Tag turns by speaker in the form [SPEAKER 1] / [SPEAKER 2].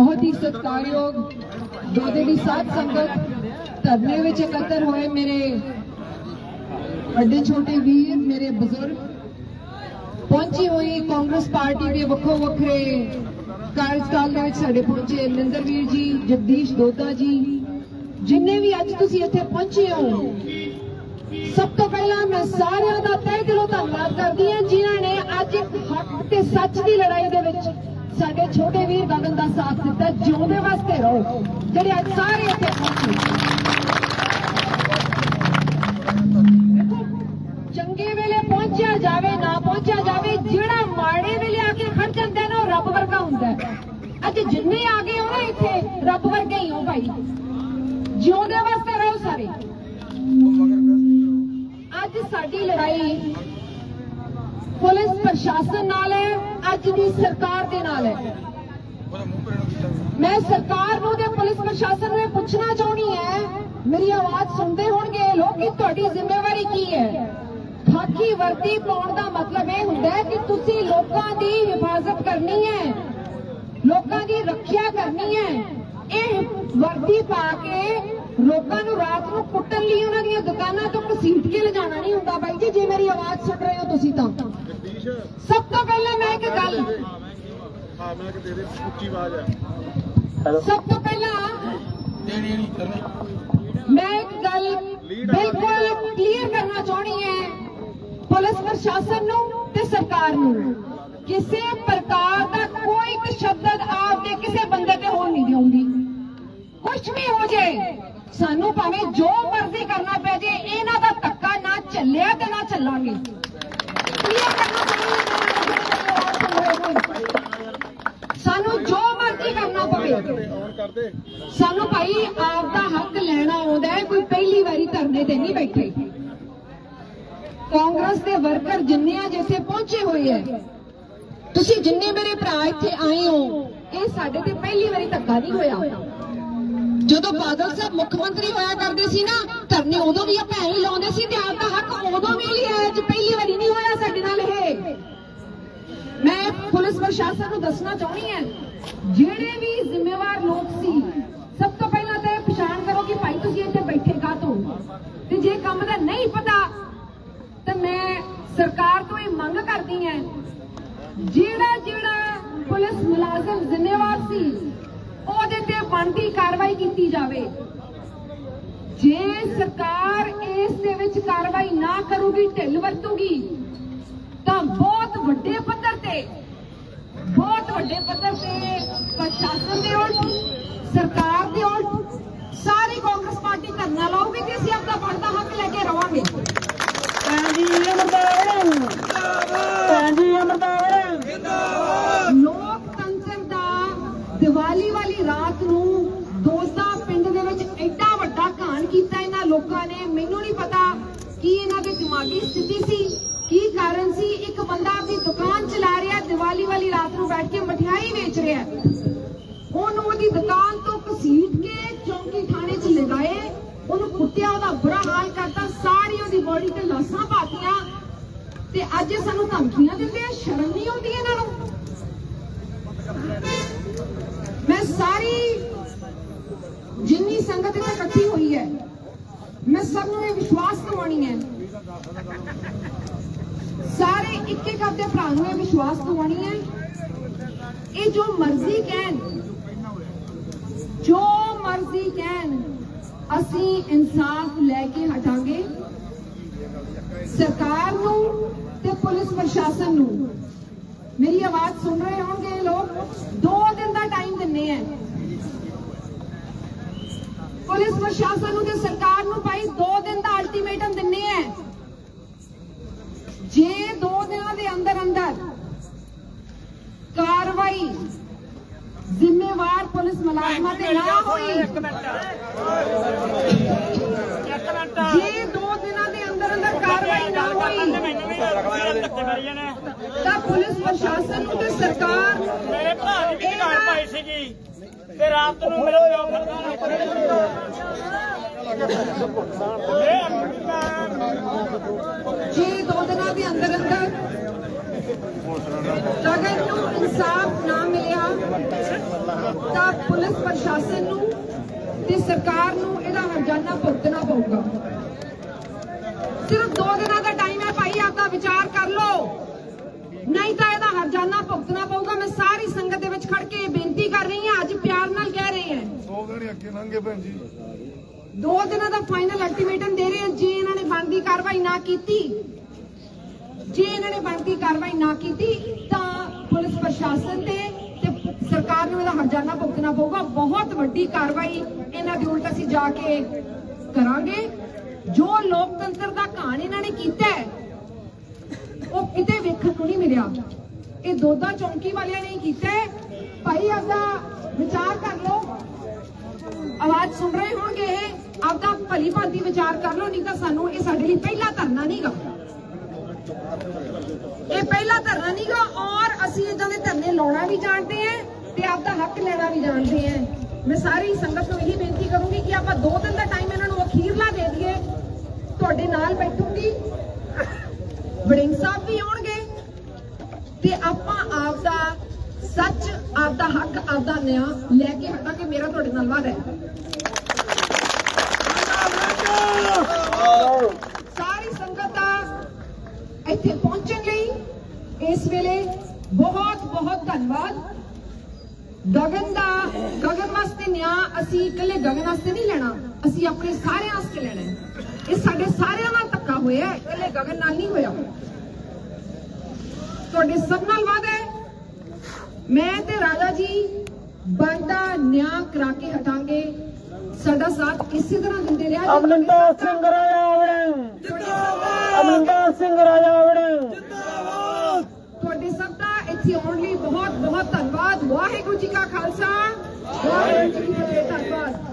[SPEAKER 1] ਬਹੁਤ ਹੀ ਸਤਿਕਾਰਯੋਗ ਦੋਦੇ ਦੀ ਸਾਧ ਸੰਗਤ ਧਰਨੇ ਵਿੱਚ ਇਕੱਤਰ ਹੋਏ ਮੇਰੇ ਵੱਡੇ ਛੋਟੇ ਵੀਰ, ਮੇਰੇ ਬਜ਼ੁਰਗ। ਪਹੁੰਚੀ ਹੋਈ ਕਾਂਗਰਸ ਪਾਰਟੀ ਦੇ ਵੱਖੋ ਵੱਖਰੇ ਕਾਰਜਕਾਲ ਦੇ ਵਿੱਚ ਸਾਡੇ ਪਹੁੰਚੇ ਨਿੰਦਰ ਵੀਰ ਜੀ, ਜਗਦੀਸ਼ ਦੋਤਾ ਜੀ। ਜਿੰਨੇ ਵੀ ਅੱਜ ਤੁਸੀਂ ਇੱਥੇ ਪਹੁੰਚੇ ਹੋ, ਸਭ ਤੋਂ ਪਹਿਲਾਂ ਮੈਂ ਸਾਰਿਆਂ ਦਾ ਤਹਿ ਦਿਲੋਂ ਧੰਨਵਾਦ ਕਰਦੀ ਹਾਂ ਜਿਨ੍ਹਾਂ ਨੇ ਅੱਜ ਇੱਕ ਹੱਕ ਤੇ ਸੱਚ ਦੀ ਲੜਾਈ ਦੇ ਵਿੱਚ ਸਾਡੇ ਛੋਟੇ ਵੀਰ ਗਗਨ ਦਾ ਸਾਥ ਦਿੱਤਾ, ਜਿਉਂਦੇ ਵਾਸਤੇ ਰਹੋ। ਜਿਹੜੇ ਅੱਜ ਸਾਰੇ ਇੱਥੇ ਪਹੁੰਚੇ। ਚੰਗੇ ਵੇਲੇ ਪਹੁੰਚਿਆ ਜਾਵੇ, ਨਾ ਪਹੁੰਚਿਆ ਜਾਵੇ, ਜਿਹੜਾ ਮਾੜੇ ਵੇਲੇ ਆ ਕੇ ਖੜ ਜਾਂਦਾ ਨਾ, ਉਹ ਰੱਬ ਵਰਗਾ ਹੁੰਦਾ ਅੱਜ ਜਿੰਨੇ ਆ ਗਏ ਹੋ ਨਾ ਇੱਥੇ, ਰੱਬ ਵਰਗੇ ਹੀ ਹੋ ਭਾਈ। ਜਿਉਂਦੇ ਵਾਸਤੇ ਰਹੋ ਸਾਰੇ। ਅੱਜ ਸਾਡੀ ਲੜਾਈ ਪੁਲਿਸ ਪ੍ਰਸ਼ਾਸਨ ਨਾਲ ਹੈ ਅੱਜ ਦੀ ਸਰਕਾਰ ਦੇ ਨਾਲ ਹੈ। ਮੈਂ ਸਰਕਾਰ ਨੂੰ ਤੇ ਪੁਲਿਸ ਪ੍ਰਸ਼ਾਸਨ ਨੂੰ ਇਹ ਪੁੱਛਣਾ ਚਾਹੁੰਦੀ ਹੈ ਮੇਰੀ ਆਵਾਜ਼ ਸੁਣਦੇ ਹੋਣਗੇ ਲੋਕ ਕਿ ਤੁਹਾਡੀ ਜ਼ਿੰਮੇਵਾਰੀ ਕੀ ਹੈ? ਖਾਕੀ ਵਰਦੀ ਪਾਉਣ ਦਾ ਮਤਲਬ ਇਹ ਹੁੰਦਾ ਹੈ ਕਿ ਤੁਸੀਂ ਲੋਕਾਂ ਦੀ ਹਿਫਾਜ਼ਤ ਕਰਨੀ ਹੈ ਲੋਕਾਂ ਦੀ ਰੱਖਿਆ ਕਰਨੀ ਹੈ। ਇਹ ਵਰਦੀ ਪਾ ਕੇ ਲੋਕਾਂ ਨੂੰ ਰਾਤ ਨੂੰ ਕੁੱਟਣ ਲਈ ਉਹਨਾਂ ਦੀਆਂ ਦੁਕਾਨਾਂ ਤੋਂ ਘਸੀਟ ਕੇ ਲਿਜਾਣਾ ਨਹੀਂ ਹੁੰਦਾ ਬਾਈ ਜੀ। ਜੇ ਮੇਰੀ ਆਵਾਜ਼ ਸੁਣ ਰਹੇ ਹੋ ਤੁਸੀਂ ਤਾਂ। ਸਭ ਤੋਂ ਪਹਿਲਾਂ ਮੈਂ ਇੱਕ ਗੱਲ
[SPEAKER 2] ਹਾਂ ਮੈਂ ਕਿ ਤੇਰੇ ਉੱਚੀ ਆਵਾਜ਼ ਹੈ।
[SPEAKER 1] ਸਭ ਤੋਂ ਪਹਿਲਾਂ
[SPEAKER 2] ਦੇਣੀ ਨਹੀਂ ਕਰਨੀ
[SPEAKER 1] ਮੈਂ ਇੱਕ ਗੱਲ ਬਿਲਕੁਲ ਕਲੀਅਰ ਕਰਨਾ ਚਾਹਣੀ ਹੈ ਪੁਲਿਸ ਪ੍ਰਸ਼ਾਸਨ ਨੂੰ ਤੇ ਸਰਕਾਰ ਨੂੰ ਕਿਸੇ ਪ੍ਰਕਾਰ ਦਾ ਕੋਈ ਤਸ਼ੱਦਦ ਆਪਦੇ ਕਿਸੇ ਬੰਦੇ ਤੇ ਹੋਣ ਨਹੀਂ ਦੇਵਾਂਗੀ ਕੁਝ ਵੀ ਹੋ ਜਾਏ ਸਾਨੂੰ ਭਾਵੇਂ ਜੋ ਮਰਜ਼ੀ ਕਰਨਾ ਪੈ ਜੇ ਇਹਨਾਂ ਦਾ ਧੱਕਾ ਨਾ ਚੱਲਿਆ ਤੇ ਨਾ ਚੱਲਾਂਗੇ ਕਲੀਅਰ ਕਰਨਾ ਚਾਹੁੰਦੀ ਸਾਨੂੰ ਜੋ ਮਰਜ਼ੀ ਕਰਨਾ ਪਵੇ
[SPEAKER 2] ਔਨ ਕਰਦੇ?
[SPEAKER 1] ਸਾਨੂੰ ਭਾਈ ਆਪ ਦਾ ਹੱਕ ਲੈਣਾ ਆਉਂਦਾ ਹੈ, ਕੋਈ ਪਹਿਲੀ ਵਾਰੀ ਧਰਨੇ ਤੇ ਨਹੀਂ ਬੈਠੇ। ਕਾਂਗਰਸ ਦੇ ਵਰਕਰ ਜਿੰਨੇ ਆ ਜਿੱਥੇ ਪਹੁੰਚੇ ਹੋਏ ਐ ਤੁਸੀਂ ਜਿੰਨੇ ਮੇਰੇ ਭਰਾ ਇੱਥੇ ਆਏ ਹੋ, ਇਹ ਸਾਡੇ ਤੇ ਪਹਿਲੀ ਵਾਰੀ ਧੱਕਾ ਨਹੀਂ ਹੋਇਆ। ਜਦੋਂ ਬਾਦਲ ਸਾਹਿਬ ਮੁੱਖ ਮੰਤਰੀ ਹੋਇਆ ਕਰਦੇ ਸੀ ਨਾ, ਧਰਨੇ ਉਦੋਂ ਵੀ ਆਪਾਂ ਐਂ ਹੀ ਲਾਉਂਦੇ ਸੀ ਤੇ ਆਪ ਦਾ ਹੱਕ ਉਦੋਂ ਵੀ ਲਿਆ, ਅੱਜ ਪਹਿਲੀ ਵਾਰੀ ਨਹੀਂ ਹੋਇਆ ਸਾਡੇ ਨਾਲ ਇਹ। ਮੈਂ ਪੁਲਿਸ ਪ੍ਰਸ਼ਾਸਨ ਨੂੰ ਦੱਸਣਾ ਚਾਹੁੰਦੀ ਹਾਂ ਜਿਹੜੇ ਵੀ ਜ਼ਿੰਮੇਵਾਰ ਲੋਕ ਸੀ, ਸਭ ਤੋਂ ਪਹਿਲਾਂ ਤਾਂ ਇਹ ਪਛਾਣ ਕਰੋ ਕਿ ਭਾਈ ਤੁਸੀਂ ਇੱਥੇ ਬੈਠੇ ਕਾਹਤੋਂ ਤੇ ਜੇ ਕੰਮ ਦਾ ਨਹੀਂ ਪਤਾ, ਤਾਂ ਮੈਂ ਸਰਕਾਰ ਤੋਂ ਇਹ ਮੰਗ ਕਰਦੀ ਹਾਂ, ਜਿਹੜਾ ਜਿਹੜਾ ਪੁਲਿਸ ਮੁਲਾਜ਼ਮ ਜ਼ਿੰਮੇਵਾਰ ਸੀ, ਉਹਦੇ ਤੇ ਬਣਦੀ ਕਾਰਵਾਈ ਕੀਤੀ ਜਾਵੇ। ਜੇ ਸਰਕਾਰ ਇਸ ਦੇ ਵਿੱਚ ਕਾਰਵਾਈ ਨਾ ਕਰੂਗੀ, ਢਿੱਲ ਵਰਤੂਗੀ, ਤਾਂ ਬਹੁਤ ਵੱਡੇ ਪੱਧਰ ਤੇ ਬਹੁਤ ਵੱਡੇ ਪੱਧਰ ਤੇ ਪ੍ਰਸ਼ਾਸਨ ਦੇ ਉਲਟ ਸਰਕਾਰ ਦੇ ਉਲਟ ਸਾਰੀ ਕਾਂਗਰਸ ਪਾਰਟੀ ਧਰਨਾ ਲਾਊਗੀ ਤੇ ਅਸੀਂ ਆਪਣਾ ਬਣਦਾ ਹੱਕ ਲੈ ਕੇ ਰਵਾਂਗੇ।
[SPEAKER 3] ਹਾਂਜੀ ਅਮਰਦਾਨ ਹਾਂਜੀ ਅਮਰਦਾਨ
[SPEAKER 1] ਲੋਕਤੰਤਰ ਦਾ ਦੀਵਾਲੀ ਵਾਲੀ ਰਾਤ ਨੂੰ ਦੋਸਤਾ ਪਿੰਡ ਦੇ ਵਿੱਚ ਐਡਾ ਵੱਡਾ ਘਾਣ ਕੀਤਾ ਇਹਨਾਂ ਲੋਕਾਂ ਨੇ। ਮੈਨੂੰ ਨਹੀਂ ਪਤਾ ਕੀ ਇਹਨਾਂ ਦੀ ਦਿਮਾਗੀ ਸਥਿਤੀ ਸੀ। ਕਾਰਨ ਸੀ, ਇੱਕ ਬੰਦਾ ਆਪਣੀ ਦੁਕਾਨ ਚਲਾ ਰਿਹਾ, ਦੀਵਾਲੀ ਵਾਲੀ ਰਾਤ ਨੂੰ ਬੈਠ ਕੇ ਮਠਿਆਈ ਵੇਚ ਰਿਹਾ ਉਹਨੂੰ ਉਹਦੀ ਦੁਕਾਨ ਤੋਂ ਘਸੀਟ ਕੇ ਚੌਂਕੀ ਥਾਣੇ 'ਚ ਲਗਾਏ ਉਹਨੂੰ ਕੁੱਟਿਆ, ਉਹਦਾ ਬੁਰਾ ਹਾਲ ਕਰਤਾ ਸਾਰੀ ਉਹਦੀ ਬੋਡੀ ਤੇ ਲਾਸਾਂ ਪਾਤੀਆਂ। ਤੇ ਅੱਜ ਸਾਨੂੰ ਧਮਕੀਆਂ ਦਿੰਦੇ ਆ, ਸ਼ਰਮ ਨਹੀਂ ਆਉਂਦੀ ਇਹਨਾਂ ਨੂੰ। ਮੈਂ ਸਾਰੀ ਜਿੰਨੀ ਸੰਗਤ ਇੱਥੇ ਇਕੱਠੀ ਹੋਈ ਹੈ, ਮੈਂ ਸਭ ਨੂੰ ਇਹ ਵਿਸ਼ਵਾਸ ਦਿਵਾਉਣੀ ਹੈ। ਸਾਰੇ ਇੱਕ ਇੱਕ ਆਪਣੇ ਭਰਾ ਨੂੰ ਇਹ ਵਿਸ਼ਵਾਸ ਦਿਵਾਉਣੀ ਹੈ। ਇਹ ਜੋ ਮਰਜ਼ੀ ਕਹਿਣ, ਜੋ ਮਰਜ਼ੀ ਕਹਿਣ, ਅਸੀਂ ਇਨਸਾਫ ਲੈ ਕੇ ਹਟਾਂਗੇ। ਸਰਕਾਰ ਨੂੰ ਤੇ ਪੁਲਿਸ ਪ੍ਰਸ਼ਾਸਨ ਨੂੰ। ਮੇਰੀ ਆਵਾਜ਼ ਸੁਣ ਰਹੇ ਹੋਣਗੇ ਇਹ ਲੋਕ? ਦੋ ਦਿਨ ਦਾ ਟਾਈਮ ਦਿੰਨੇ ਆ। ਪੁਲਿਸ ਪ੍ਰਸ਼ਾਸਨ ਨੂੰ ਤੇ ਸਰਕਾਰ ਨੂੰ ਭਾਈ ਦੋ ਦਿਨ ਦਾ ਅਲਟੀਮੇਟਮ ਦਿੰਨੇ ਆ ਜੇ ਦੋ ਦਿਨਾਂ ਦੇ ਅੰਦਰ ਅੰਦਰ ਕਾਰਵਾਈ ਜ਼ਿੰਮੇਵਾਰ ਪੁਲਿਸ ਮੁਲਾਜ਼ਮਾਂ ਤੇ ਨਾ ਹੋਈ। ਜੇ ਦੋ ਦਿਨਾਂ ਦੇ ਅੰਦਰ ਅੰਦਰ ਕਾਰਵਾਈ ਨਾ ਹੋਈ। ਤਾਂ ਪੁਲਿਸ ਪ੍ਰਸ਼ਾਸਨ ਨੂੰ ਤੇ ਸਰਕਾਰ
[SPEAKER 3] ਮੇਰੇ ਭਰਾ ਦੀ ਵੀ ਦੁਕਾਨ ਪਾਈ ਸੀਗੀ ਤੇ ਰਾਤ ਨੂੰ ਮੇਰੇ ਪਿਓ ਫਿਰਦਾ
[SPEAKER 1] ਜੇ ਦੋ ਦਿਨਾਂ ਦੇ ਅੰਦਰ ਅੰਦਰ ਅਗਰ ਨੂੰ ਇਨਸਾਫ ਨਾ ਮਿਲਿਆ ਤਾਂ ਪੁਲਿਸ ਪ੍ਰਸ਼ਾਸਨ ਨੂੰ ਤੇ ਸਰਕਾਰ ਨੂੰ ਇਹਦਾ ਹਰਜਾਨਾ ਭੁਗਤਣਾ ਪਊਗਾ। ਸਿਰਫ 2 ਦਿਨਾਂ ਦਾ ਟਾਈਮ ਹੈ ਭਾਈ ਆਪਦਾ ਵਿਚਾਰ ਕਰ ਲਓ। ਨਹੀਂ ਤਾਂ ਇਹਦਾ ਹਰਜਾਨਾ ਭੁਗਤਣਾ ਪਊਗਾ। ਮੈਂ ਸਾਰੀ ਸੰਗਤ ਦੇ ਵਿੱਚ ਖੜ ਕੇ ਇਹ ਬੇਨਤੀ ਕਰ ਰਹੀ ਹਾਂ ਅੱਜ ਪਿਆਰ ਨਾਲ ਕਹਿ ਰਹੀ ਹਾਂ।
[SPEAKER 2] ਦੋ ਦਿਨ ਅੱਗੇ ਲੰਘੇ ਭੈਣ ਜੀ।
[SPEAKER 1] ਦੋ ਦਿਨਾਂ ਦਾ ਫਾਈਨਲ ਅਲਟੀਮੇਟਮ ਦੇ ਰਹੇ ਹਾਂ। ਜੇ ਇਹਨਾਂ ਨੇ ਬਣਦੀ ਕਾਰਵਾਈ ਨਾ ਕੀਤੀ ਜੇ ਇਹਨਾਂ ਨੇ ਬਣਦੀ ਕਾਰਵਾਈ ਨਾ ਕੀਤੀ, ਤਾਂ ਪੁਲਿਸ ਪ੍ਰਸ਼ਾਸਨ ਤੇ ਤੇ ਸਰਕਾਰ ਨੂੰ ਇਹਦਾ ਹਰਜਾਨਾ ਭੁਗਤਣਾ ਪਊਗਾ। ਬਹੁਤ ਵੱਡੀ ਕਾਰਵਾਈ ਇਹਨਾਂ ਦੇ ਉਲਟ ਅਸੀਂ ਜਾ ਕੇ ਕਰਾਂਗੇ। ਜੋ ਲੋਕਤੰਤਰ ਦਾ ਘਾਣ ਇਹਨਾਂ ਨੇ ਕੀਤਾ ਹੈ, ਉਹ ਕਿਤੇ ਵੇਖਣ ਨੂੰ ਨਹੀਂ ਮਿਲਿਆ। ਇਹ ਦੋਦਾ ਚੌਂਕੀ ਵਾਲਿਆਂ ਨੇ ਕੀਤਾ ਹੈ। ਭਾਈ, ਆਪਦਾ ਵਿਚਾਰ ਕਰ ਲਓ। ਆਵਾਜ਼ ਸੁਣ ਰਹੇ ਹੋਣਗੇ ਇਹ। ਆਪਦਾ ਭਲੀ ਭਾਂਤੀ ਵਿਚਾਰ ਕਰ ਲਓ, ਨਹੀਂ ਤਾਂ ਸਾਨੂੰ ਇਹ ਸਾਡੇ ਲਈ ਪਹਿਲਾ ਧਰਨਾ ਨਹੀਂਗਾ ਇਹ ਪਹਿਲਾ ਧਰਨਾ ਨਹੀਂਗਾ ਔਰ ਅਸੀਂ ਇਦਾਂ ਦੇ ਧਰਨੇ ਲਾਉਣਾ ਵੀ ਜਾਣਦੇ ਹਾਂ ਤੇ ਆਪਦਾ ਹੱਕ ਲੈਣਾ ਵੀ ਜਾਣਦੇ ਹਾਂ। ਮੈਂ ਸਾਰੀ ਸੰਗਤ ਨੂੰ ਇਹੀ ਬੇਨਤੀ ਕਰੂੰਗੀ ਕਿ ਆਪਾਂ ਦੋ ਦਿਨ ਦਾ ਟਾਈਮ ਇਹਨਾਂ ਨੂੰ ਅਖੀਰਲਾ ਦੇ ਦਈਏ। ਤੁਹਾਡੇ ਨਾਲ ਬੈਠੂੰਗੀ। ਵੜਿੰਗ ਸਾਹਿਬ ਵੀ ਆਉਣਗੇ। ਤੇ ਆਪਾਂ ਆਪਦਾ ਸੱਚ, ਆਪਦਾ ਹੱਕ, ਆਪਦਾ ਨਿਆਂ ਲੈ ਕੇ ਹਟਾਂਗੇ। ਮੇਰਾ ਤੁਹਾਡੇ ਨਾਲ ਵਾਅਦਾ ਹੈ। ਇੱਥੇ ਪਹੁੰਚਣ ਲਈ ਇਸ ਵੇਲੇ ਬਹੁਤ ਬਹੁਤ ਧੰਨਵਾਦ। ਗਗਨ ਦਾ ਗਗਨ ਵਾਸਤੇ ਨਿਆਂ ਅਸੀਂ ਇਕੱਲੇ ਗਗਨ ਵਾਸਤੇ ਨਹੀਂ ਲੈਣਾ ਅਸੀਂ ਆਪਣੇ ਸਾਰਿਆਂ ਵਾਸਤੇ ਲੈਣਾ ਹੈ। ਇਹ ਸਾਡੇ ਸਾਰਿਆਂ ਨਾਲ ਧੱਕਾ ਹੋਇਆ ਹੈ, ਇਕੱਲੇ ਗਗਨ ਨਾਲ ਨਹੀਂ ਹੋਇਆ। ਤੁਹਾਡੇ ਸਭ ਨਾਲ ਵਾਅਦਾ ਹੈ। ਮੈਂ ਤੇ ਰਾਜਾ ਜੀ ਬਣਦਾ ਨਿਆਂ ਕਰਾ ਕੇ ਹਟਾਂਗੇ। ਸਾਡਾ ਸਾਥ ਇਸੇ ਤਰ੍ਹਾਂ ਦਿੰਦੇ ਰਿਹਾ ਜੀ।
[SPEAKER 3] ਅਮਰਿੰਦਰ ਸਿੰਘ ਰਾਜਾ ਵੜਿੰਗ ਅਮਰਿੰਦਰ ਸਿੰਘ ਰਾਜਾ
[SPEAKER 1] ਵਾਹਿਗੁਰੂ ਜੀ ਕਾ ਖਾਲਸਾ। ਵਾਹਿਗੁਰੂ ਜੀ ਕੀ ਫਤਿਹ। ਧੰਨਵਾਦ।